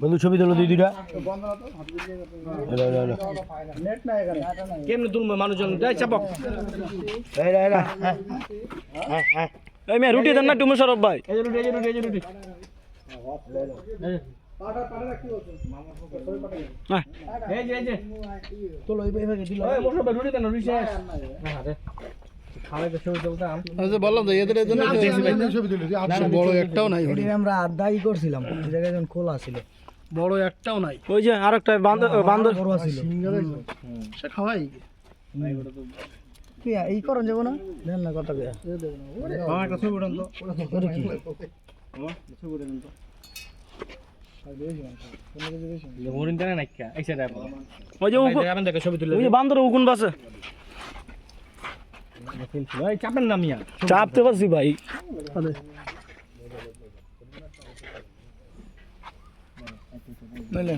বন্ধু ছবি তোলো দুই দুইটা। কেমনে তুলবে মানুষজন? চাপক। এই হ্যাঁ, হ্যাঁ, হ্যাঁ। এই মেয়ে রুটি দেন না টুমু সরব ভাই। রুটি রুটি রুটি। এই যে এই যে। তোলো এই ভাগে দিল। ওই মোশারফ ভাই রুটি দেন না, রুটি বললাম তো এদের জন্য বড় একটাও নাই আমরা আড্ডাই করছিলাম জায়গায় যখন খোলা ছিল। বড় একটাও নাই। ওই যে আরেকটা বান্দর বান্দর ছিল। সে খাওয়াই এই করন যাব না? দেন না আমার তো। ওরে কি? ওই যে বান্দর উকুন বাসে। চাপেন না মিয়া চাপতে পারছি ভাই। নাইলে।